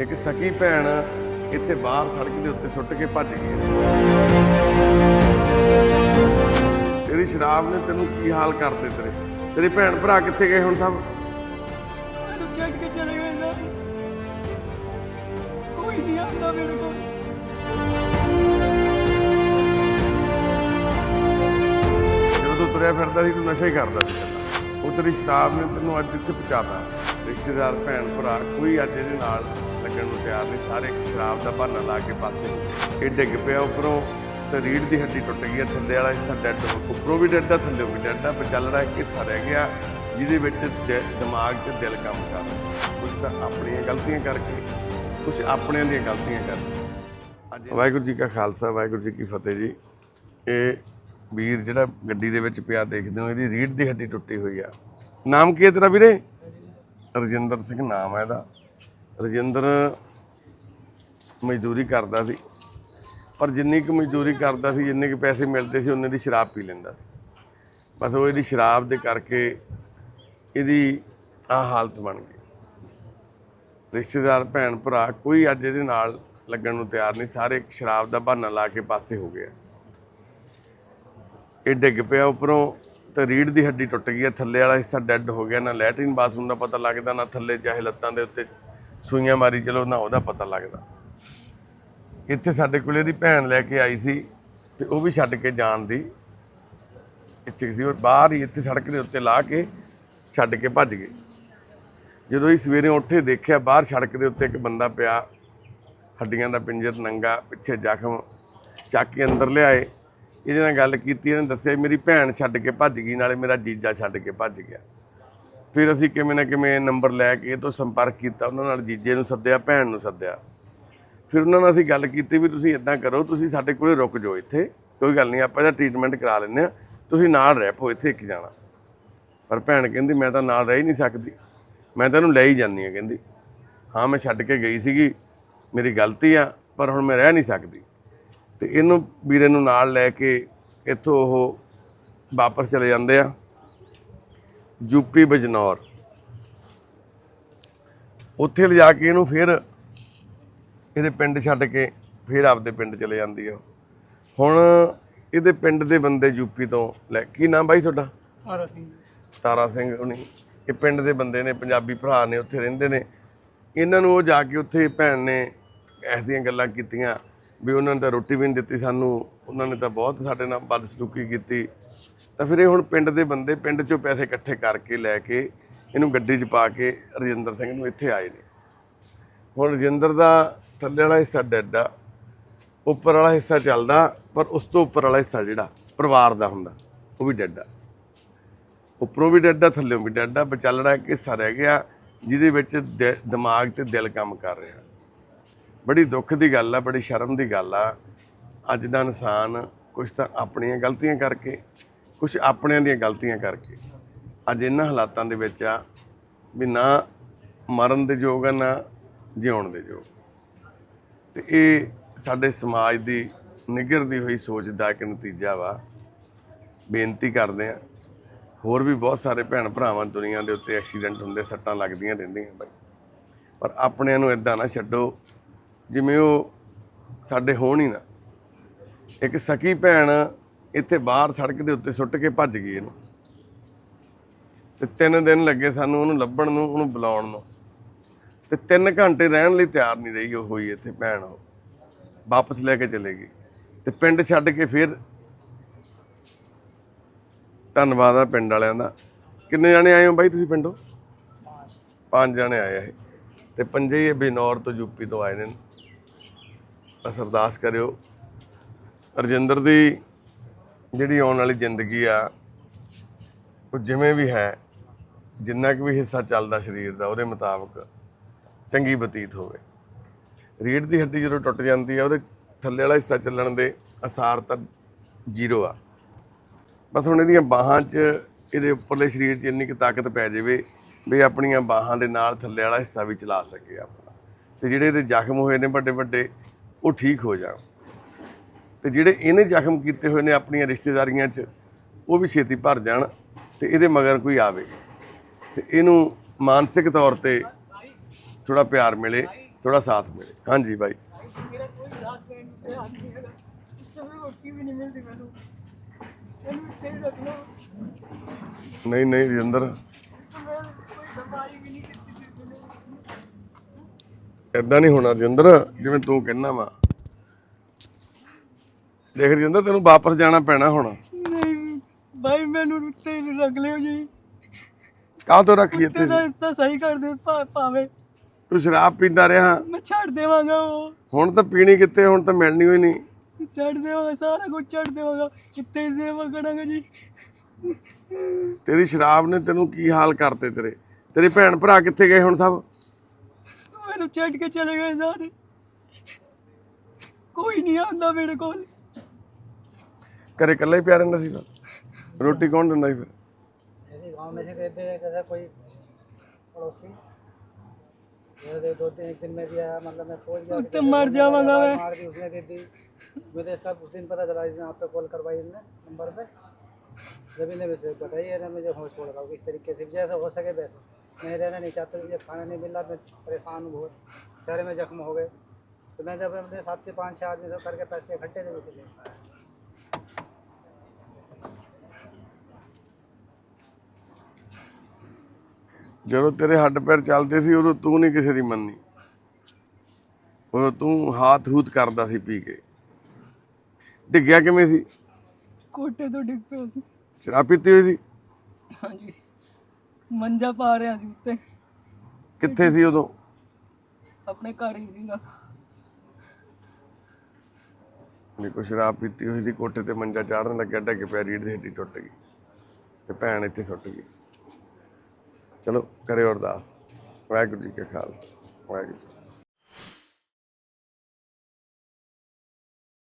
ਇੱਕ ਸਕੀ ਭੈਣ ਇੱਥੇ ਬਾਹਰ ਸੜਕ ਦੇ ਉੱਤੇ ਸੁੱਟ ਕੇ ਭੱਜ ਗਈ ਹੈ। ਤੇਰੀ ਸ਼ਰਾਬ ਨੇ ਤੈਨੂੰ ਕੀ ਹਾਲ ਕਰਤੇ ਤੇਰੇ? ਤੇਰੀ ਭੈਣ ਭਰਾ ਕਿੱਥੇ ਗਏ ਹੁਣ ਸਭ? ਛੱਡ ਕੇ ਚਲੇ ਗਏ ਸਰ। ਕੋਈ ਨਹੀਂ ਆਉਂਦਾ ਮੇਰੇ ਕੋਲ। ਜਦੋਂ ਤੂੰ ਤੁਰਿਆ ਫਿਰਦਾ ਸੀ ਤੂੰ ਨਸ਼ਾ ਹੀ ਕਰਦਾ ਸੀ। ਉਹ ਤੇਰੀ ਸ਼ਰਾਬ ਨੇ ਤੈਨੂੰ ਅੱਜ ਇੱਥੇ ਪਹੁੰਚਾਤਾ। ਰਿਸ਼ਤੇਦਾਰ ਭੈਣ ਭਰਾ ਕੋਈ ਅੱਜ ਇਹਦੇ ਨਾਲ ਲੱਗਣ ਨੂੰ ਤਿਆਰ ਨਹੀਂ ਸਾਰੇ ਸ਼ਰਾਬ ਦਾ ਬਹਾਨਾ ਲਾ ਕੇ ਪਾਸੇ ਇਹ ਡਿੱਗ ਪਿਆ ਉੱਪਰੋਂ ਤੇ ਰੀੜ ਦੀ ਹੱਡੀ ਟੁੱਟ ਗਈ ਹੈ, ਥੱਲੇ ਵਾਲਾ ਹਿੱਸਾ ਡੈਡ ਹੋ ਉੱਪਰੋਂ ਵੀ ਡੈੱਡ ਆ ਥੱਲੇ ਵੀ ਡੈੱਡ ਆ ਪਰ ਇੱਕ ਹਿੱਸਾ ਰਹਿ ਗਿਆ ਜਿਹਦੇ ਵਿੱਚ ਦਿਮਾਗ ਤੇ ਦਿਲ ਕੰਮ ਕਰ ਰਿਹਾ। ਕੁਝ ਤਾਂ ਆਪਣੀਆਂ ਗਲਤੀਆਂ ਕਰਕੇ ਕੁਝ ਆਪਣਿਆਂ ਦੀਆਂ ਗਲਤੀਆਂ ਕਰਕੇ। ਵਾਹਿਗੁਰੂ ਜੀ ਕਾ ਖਾਲਸਾ ਵਾਹਿਗੁਰੂ ਜੀ ਕੀ ਫਤਿਹ ਜੀ। ਇਹ ਵੀਰ ਜਿਹੜਾ ਗੱਡੀ ਦੇ ਵਿੱਚ ਪਿਆ ਦੇਖਦੇ ਹੋ ਇਹਦੀ ਰੀੜ ਦੀ ਹੱਡੀ ਟੁੱਟੀ ਹੋਈ ਆ। ਨਾਮ ਕੀ ਹੈ ਤੇਰਾ ਵੀਰੇ? ਰਜਿੰਦਰ ਸਿੰਘ ਨਾਮ ਹੈ ਇਹਦਾ। ਰਜਿੰਦਰ ਮਜ਼ਦੂਰੀ ਕਰਦਾ ਸੀ। ਪਰ ਜਿੰਨੀ ਕੁ ਮਜ਼ਦੂਰੀ ਕਰਦਾ ਸੀ, ਜਿੰਨੇ ਕੁ ਪੈਸੇ ਮਿਲਦੇ ਸੀ, ਉਹਨੇ ਦੀ ਸ਼ਰਾਬ ਪੀ ਲੈਂਦਾ ਸੀ। ਬਸ ਉਹ ਇਹਦੀ ਸ਼ਰਾਬ ਦੇ ਕਰਕੇ ਇਹਦੀ ਆ ਹਾਲਤ ਬਣ ਗਈ। ਰਿਸ਼ਤੇਦਾਰ, ਭੈਣ, ਭਰਾ ਕੋਈ ਅੱਜ ਇਹਦੇ ਨਾਲ ਲੱਗਣ ਨੂੰ ਤਿਆਰ ਨਹੀਂ, ਸਾਰੇ ਸ਼ਰਾਬ ਦਾ ਬਹਾਨਾ ਲਾ ਕੇ ਪਾਸੇ ਹੋ ਗਏ ਇਹ ਡਿੱਗ ਪਿਆ ਉੱਪਰੋਂ ਤੇ ਰੀੜ ਦੀ ਹੱਡੀ ਟੁੱਟ ਗਈ ਹੈ ਥੱਲੇ ਵਾਲਾ ਹਿੱਸਾ ਡੈੱਡ ਹੋ ਗਿਆ, ਨਾ ਲੈਟਰਿਨ ਬਾਥਰੂਮ ਦਾ ਪਤਾ ਲੱਗਦਾ, ਨਾ ਥੱਲੇ ਚਾਹੇ ਲੱਤਾਂ ਦੇ ਉੱਤੇ ਸੂਈਆਂ ਮਾਰੀ ਚਲੋ ਨਾ ਉਹਦਾ ਪਤਾ ਲੱਗਦਾ। ਇੱਥੇ ਸਾਡੇ ਕੋਲ ਇਹਦੀ ਭੈਣ ਲੈ ਕੇ ਆਈ ਸੀ ਤੇ ਉਹ ਵੀ ਛੱਡ ਕੇ ਜਾਣ ਦੀ ਇੱਛਾ ਸੀ। ਉਹ ਬਾਹਰ ਹੀ ਇੱਥੇ ਸੜਕ ਦੇ ਉੱਤੇ ਲਾ ਕੇ ਛੱਡ ਕੇ ਭੱਜ ਗਏ। ਜਦੋਂ ਹੀ ਸਵੇਰੇ ਉੱਠੇ ਦੇਖਿਆ ਬਾਹਰ ਸੜਕ ਦੇ ਉੱਤੇ ਇੱਕ ਬੰਦਾ ਪਿਆ, ਹੱਡੀਆਂ ਦਾ ਪਿੰਜਰ ਨੰਗਾ, ਪਿੱਛੇ ਜ਼ਖਮ ਚੱਕ ਕੇ ਅੰਦਰ ਲਿਆਏ। ਇਹਦੇ ਨਾਲ ਗੱਲ ਕੀਤੀ, ਇਹਨੇ ਦੱਸਿਆ ਮੇਰੀ ਭੈਣ ਛੱਡ ਕੇ ਭੱਜ ਗਈ, ਨਾਲੇ ਮੇਰਾ ਜੀਜਾ ਛੱਡ ਕੇ ਭੱਜ ਗਿਆ। ਫਿਰ ਅਸੀਂ ਕਿਵੇਂ ਨਾ ਕਿਵੇਂ ਨੰਬਰ ਲੈ ਕੇ ਇਹ ਤੋਂ ਸੰਪਰਕ ਕੀਤਾ, ਉਹਨਾਂ ਨਾਲ ਜੀਜੇ ਨੂੰ ਸੱਦਿਆ, ਭੈਣ ਨੂੰ ਸੱਦਿਆ। ਫਿਰ ਉਹਨਾਂ ਨਾਲ ਅਸੀਂ ਗੱਲ ਕੀਤੀ ਵੀ ਤੁਸੀਂ ਇਦਾਂ ਕਰੋ, ਤੁਸੀਂ ਸਾਡੇ ਕੋਲੇ ਰੁਕ ਜਾਓ ਇੱਥੇ, ਕੋਈ ਗੱਲ ਨਹੀਂ, ਆਪਾਂ ਇਹਦਾ ਟ੍ਰੀਟਮੈਂਟ ਕਰਾ ਲੈਂਦੇ ਆ ਤੁਸੀਂ ਨਾਲ ਰਹਿ ਪਓ, ਇੱਥੇ ਇੱਕ ਜਾਣਾ। ਪਰ ਭੈਣ ਕਹਿੰਦੀ, ਮੈਂ ਤਾਂ ਨਾਲ ਰਹਿ ਹੀ ਨਹੀਂ ਸਕਦੀ, ਮੈਂ ਤਾਂ ਇਹਨੂੰ ਲੈ ਹੀ ਜਾਂਦੀ ਆ ਕਹਿੰਦੀ। ਹਾਂ, ਮੈਂ ਛੱਡ ਕੇ ਗਈ ਸੀਗੀ, ਮੇਰੀ ਗਲਤੀ ਆ, ਪਰ ਹੁਣ ਮੈਂ ਰਹਿ ਨਹੀਂ ਸਕਦੀ। ਤੇ ਇਹਨੂੰ ਵੀਰੇ ਨੂੰ ਨਾਲ ਲੈ ਕੇ ਇੱਥੋਂ ਉਹ ਵਾਪਸ ਚਲੇ ਜਾਂਦੇ ਆ। ਯੂਪੀ ਬਜਨੌਰ। ਉੱਥੇ ਲਿਜਾ ਕੇ ਇਹਨੂੰ ਫਿਰ ਇਹਦੇ ਪਿੰਡ ਛੱਡ ਕੇ ਫਿਰ ਆਪਦੇ ਪਿੰਡ ਚਲੇ ਜਾਂਦੀ ਆ। ਹੁਣ ਇਹਦੇ ਪਿੰਡ ਦੇ ਬੰਦੇ ਯੂਪੀ ਤੋਂ ਲੈ ਕੀ ਨਾਮ ਬਾਈ ਤੁਹਾਡਾ? ਆਰਾ ਸਿੰਘ। ਤਾਰਾ ਸਿੰਘ ਹੁਣੀ ਇਹ ਪਿੰਡ ਦੇ ਬੰਦੇ ਨੇ ਪੰਜਾਬੀ ਭਰਾ ਨੇ ਉੱਥੇ ਰਹਿੰਦੇ ਨੇ। ਇਹਨਾਂ ਨੂੰ ਉਹ ਜਾ ਕੇ ਉੱਥੇ ਭੈਣ ਨੇ ਐਸੀਆਂ ਗੱਲਾਂ ਕੀਤੀਆਂ। ਵੀ ਉਹਨਾਂ ਨੇ ਤਾਂ ਰੋਟੀ ਵੀ ਨਹੀਂ ਦਿੱਤੀ ਸਾਨੂੰ, ਉਹਨਾਂ ਨੇ ਤਾਂ ਬਹੁਤ ਸਾਡੇ ਨਾਲ ਬਦਸਲੂਕੀ ਕੀਤੀ। ਤਾਂ ਫਿਰ ਇਹ ਹੁਣ ਪਿੰਡ ਦੇ ਬੰਦੇ, ਪਿੰਡ 'ਚੋਂ ਪੈਸੇ ਇਕੱਠੇ ਕਰਕੇ ਲੈ ਕੇ ਇਹਨੂੰ ਗੱਡੀ 'ਚ ਪਾ ਕੇ ਰਜਿੰਦਰ ਸਿੰਘ ਨੂੰ ਇੱਥੇ ਆਏ ਨੇ। ਹੁਣ ਰਜਿੰਦਰ ਦਾ ਥੱਲੇ ਵਾਲਾ ਹਿੱਸਾ ਡੈੱਡ ਆ, ਉੱਪਰ ਵਾਲਾ ਹਿੱਸਾ ਚੱਲਦਾ, ਪਰ ਉਸ ਤੋਂ ਉੱਪਰ ਵਾਲਾ ਹਿੱਸਾ ਜਿਹੜਾ ਪਰਿਵਾਰ ਦਾ ਹੁੰਦਾ, ਉਹ ਵੀ ਡੈੱਡ ਆ। ਉੱਪਰੋਂ ਵੀ ਡੈਡ ਆ, ਥੱਲੇੋਂ ਵੀ ਡੈਡ ਆ ਬਚਲੜਾ ਇੱਕ ਹਿੱਸਾ ਰਹਿ ਗਿਆ, ਜਿਹਦੇ ਵਿੱਚ ਦਿ- ਦਿਮਾਗ ਤੇ ਦਿਲ ਕੰਮ ਕਰ ਰਿਹਾ। ਬੜੀ ਦੁੱਖ ਦੀ ਗੱਲ ਆ, ਬੜੀ ਸ਼ਰਮ ਦੀ ਗੱਲ ਆ। ਅੱਜ ਦਾ ਇਨਸਾਨ ਕੁਝ ਤਾਂ ਆਪਣੀਆਂ ਗਲਤੀਆਂ ਕਰਕੇ ਕੁਝ ਆਪਣਿਆਂ ਦੀਆਂ ਗਲਤੀਆਂ ਕਰਕੇ, ਅੱਜ ਇਹਨਾਂ ਹਾਲਾਤਾਂ ਦੇ ਵਿੱਚ ਆ ਵੀ ਨਾ ਮਰਨ ਦੇ ਯੋਗ ਆ, ਨਾ ਜਿਉਣ ਦੇ ਯੋਗ। ਤੇ ਇਹ ਸਾਡੇ ਸਮਾਜ ਦੀ ਨਿਗਰਦੀ ਹੋਈ ਸੋਚ ਦਾ ਇੱਕ ਨਤੀਜਾ ਵਾ। ਬੇਨਤੀ ਕਰਦੇ ਆ, ਹੋਰ ਵੀ ਬਹੁਤ ਸਾਰੇ ਭੈਣ ਭਰਾਵਾਂ ਦੁਨੀਆ ਦੇ ਉੱਤੇ ਐਕਸੀਡੈਂਟ ਹੁੰਦੇ, ਸੱਟਾਂ ਲੱਗਦੀਆਂ ਰਹਿੰਦੀਆਂ ਬਾਈ। ਪਰ ਆਪਣਿਆਂ ਨੂੰ ਇਦਾਂ ਨਾ ਛੱਡੋ ਜਿਵੇਂ ਉਹ ਸਾਡੇ ਹੋਣ ਹੀ ਨਾ। ਇੱਕ ਸਕੀ ਭੈਣ ਇੱਥੇ ਬਾਹਰ ਸੜਕ ਦੇ ਉੱਤੇ ਸੁੱਟ ਕੇ ਭੱਜ ਗਈ ਇਹਨੂੰ। ਤੇ ਤਿੰਨ ਦਿਨ ਲੱਗੇ ਸਾਨੂੰ ਉਹਨੂੰ ਲੱਭਣ ਨੂੰ ਉਹਨੂੰ ਬੁਲਾਉਣ ਨੂੰ। ਤੇ 3 ਘੰਟੇ ਰਹਿਣ ਲਈ ਤਿਆਰ ਨਹੀਂ ਰਹੀ ਉਹ ਹੋਈ ਇੱਥੇ ਭੈਣ ਉਹ। ਵਾਪਸ ਲੈ ਕੇ ਚਲੇ ਗਈ। ਤੇ ਪਿੰਡ ਛੱਡ ਕੇ ਫਿਰ ਧੰਨਵਾਦ ਆ ਪਿੰਡ ਵਾਲਿਆਂ ਦਾ। ਕਿੰਨੇ ਜਾਣੇ ਆਏ ਹੋ ਬਾਈ ਤੁਸੀਂ ਪਿੰਡੋਂ? ਪੰਜ। ਜਾਣੇ ਆਏ ਆ ਇਹ। ਤੇ ਪੰਜੇ ਹੀ ਬਿਨੌਰ ਤੋਂ ਯੂਪੀ ਤੋਂ ਆਏ ਨੇ। ਬਸ ਅਰਦਾਸ ਕਰਿਓ। ਰਜਿੰਦਰ ਦੀ ਜਿਹੜੀ ਆਉਣ ਵਾਲੀ ਜ਼ਿੰਦਗੀ ਆ, ਉਹ ਜਿਵੇਂ ਵੀ ਹੈ, ਜਿੰਨਾ ਕੁ ਵੀ ਹਿੱਸਾ ਚੱਲਦਾ ਸਰੀਰ ਦਾ, ਉਹਦੇ ਮੁਤਾਬਕ ਚੰਗੀ ਬਤੀਤ ਹੋਵੇ। ਰੀੜ ਦੀ ਹੱਡੀ ਜਦੋਂ ਟੁੱਟ ਜਾਂਦੀ ਆ, ਉਹਦੇ ਥੱਲੇ ਵਾਲਾ ਹਿੱਸਾ ਚੱਲਣ ਦੇ ਅਸਾਰ ਤਾਂ ਜ਼ੀਰੋ ਆ। ਬਸ ਹੁਣ ਇਹਦੀਆਂ ਬਾਹਾਂ 'ਚ ਇਹਦੇ ਉੱਪਰਲੇ ਸਰੀਰ 'ਚ ਇੰਨੀ ਕੁ ਤਾਕਤ ਪੈ ਜਾਵੇ ਵੀ ਆਪਣੀਆਂ ਬਾਹਾਂ ਦੇ ਨਾਲ ਥੱਲੇ ਵਾਲਾ ਹਿੱਸਾ ਵੀ ਚਲਾ ਸਕੇ ਆਪਣਾ। ਤੇ ਜਿਹੜੇ ਇਹਦੇ ਜ਼ਖਮ ਹੋਏ ਨੇ ਵੱਡੇ ਵੱਡੇ ਉਹ ਠੀਕ ਹੋ ਜਾਣ। ਤੇ ਜਿਹੜੇ ਇਹਨੇ ਜ਼ਖਮ ਕੀਤੇ ਹੋਏ ਨੇ ਆਪਣੀਆਂ ਰਿਸ਼ਤੇਦਾਰੀਆਂ 'ਚ, ਉਹ ਵੀ ਛੇਤੀ ਭਰ ਜਾਣ ਤੇ ਇਹਦੇ ਮਗਰ ਕੋਈ ਆਵੇ। ਤੇ ਇਹਨੂੰ ਮਾਨਸਿਕ ਤੌਰ ਤੇ ਥੋੜਾ ਪਿਆਰ ਮਿਲੇ ਥੋੜਾ ਸਾਥ ਮਿਲੇ। ਹਾਂਜੀ ਬਾਈ। ਮੇਰਾ ਕੋਈ ਸਾਥ ਦੇਣ ਨੂੰ ਤਿਆਰ ਨਹੀਂ ਹੈਗਾ ਤੇ ਰੋਟੀ ਵੀ ਨਹੀਂ ਮਿਲਦੀ ਮੈਨੂੰ ਇਹਨੂੰ ਇੱਥੇ ਰੱਖ ਲਓ ਨਹੀਂ ਨਹੀਂ ਰਜਿੰਦਰ। ਕੋਈ ਦਵਾਈ ਵੀ ਨਹੀਂ ਕੀਤੀ ਇਦਾਂ ਨਹੀਂ ਹੋਣਾ ਰਜਿੰਦਰ ਜਿਵੇਂ ਤੂੰ ਕਹਿਣਾ ਵਾ। ਦੇਖ ਰਜਿੰਦਰ ਤੈਨੂੰ ਵਾਪਸ ਜਾਣਾ ਪੈਣਾ ਹੁਣ। ਨਹੀਂ ਭਾਈ ਮੈਨੂੰ ਉੱਤੇ ਹੀ ਰੱਖ ਲਿਓ ਜੀ। ਕਾਹ ਤੋਂ ਰੱਖੀ ਇੱਥੇ? ਤੇ ਦਾ ਹਿੱਸਾ ਸਹੀ ਕਰ ਦੇ ਭਾ- ਭਾਵੇਂ। ਤੂੰ ਸ਼ਰਾਬ ਪੀਂਦਾ ਰਿਹਾ। ਮੈਂ ਛੱਡ ਦੇਵਾਂਗਾ ਉਹ। ਹੁਣ ਤਾਂ ਪੀਣੀ ਕਿੱਥੇ ਹੁਣ ਤਾਂ ਮਿਲਣੀ ਹੋਈ ਨਹੀਂ। ਛੱਡ ਦੇਵਾਂਗਾ ਸਾਰਾ ਕੁਝ ਛੱਡ ਦੇਵਾਂਗਾ। ਕਿੱਥੇ ਹੀ ਸੇਵਾ ਕਰਾਂਗਾ ਜੀ? ਤੇਰੀ ਸ਼ਰਾਬ ਨੇ ਤੈਨੂੰ ਕੀ ਹਾਲ ਕਰਤੇ ਤੇਰੇ? ਤੇਰੇ ਭੈਣ ਭਰਾ ਕਿੱਥੇ ਗਏ ਹੁਣ ਸਭ? ਮੈਨੂੰ ਛੱਡ ਕੇ ਚਲੇ ਗਏ ਸਾਰੇ ਕੋਈ ਨਹੀਂ ਆਉਂਦਾ ਮੇਰੇ ਕੋਲ ਘਰੇ ਇਕੱਲਾ ਹੀ ਪਿਆ ਰਹਿੰਦਾ ਸੀ ਬਸ ਰੋਟੀ ਕੌਣ ਦਿੰਦਾ ਸੀ ਫਿਰ ऐसे गांव में से कहते हैं जैसा कोई पड़ोसी ये दे दो दिन एक दिन में दिया मतलब मैं पहुंच गया तो मर जाऊंगा मैं। मार दी उसने दे दी मुझे तो इसका कुछ दिन पता चला इसने आप पे कॉल करवाई इसने नंबर पे जब इन्हें वैसे बताइए ना मुझे होश छोड़ रहा हूँ किस तरीके से जैसा हो सके वैसे मैं रहना नहीं चाहता मुझे खाना नहीं मिल रहा मैं परेशान हूँ बहुत सारे में जख्म हो गए तो मैं जब अपने साथ से पाँच छः आदमी सब करके पैसे इकट्ठे थे उसके ਜਦੋਂ ਤੇਰੇ ਹੱਡ ਪੈਰ ਚੱਲਦੇ ਸੀ ਉਦੋਂ ਤੂੰ ਨਹੀਂ ਕਿਸੇ ਦੀ ਮੰਨੀ ਉਦੋਂ ਤੂੰ ਹਾਥ ਹੂਤ ਕਰਦਾ ਸੀ ਪੀ ਕੇ ਡਿੱਗਿਆ ਕਿਵੇਂ ਸੀ ਕੋਟੇ ਤੋਂ ਡਿੱਗ ਪਿਆ ਸੀ ਸ਼ਰਾਬ ਪੀਤੀ ਹੋਈ ਸੀ ਹਾਂਜੀ ਮੰਜਾ ਪਾ ਰਿਹਾ ਸੀ ਉੱਤੇ। ਕਿੱਥੇ ਸੀ ਉਦੋਂ? ਆਪਣੇ ਘਰ ਹੀ ਸੀਗਾ। ਮੇਰੇ ਕੋ ਸ਼ਰਾਬ ਪੀਤੀ ਹੋਈ ਸੀ ਕੋਠੇ ਤੇ ਮੰਜਾ ਚਾੜਨ ਲੱਗਿਆ ਡਿੱਗ ਪਿਆ ਰੀੜ ਦੀ ਹੱਡੀ ਟੁੱਟ ਗਈ ਤੇ ਭੈਣ ਇੱਥੇ ਸੁੱਟ ਗਈ। ਚਲੋ ਕਰਿਓ ਅਰਦਾਸ। ਵਾਹਿਗੁਰੂ ਜੀ ਕਾ ਖਾਲਸਾ ਵਾਹਿਗੁਰੂ।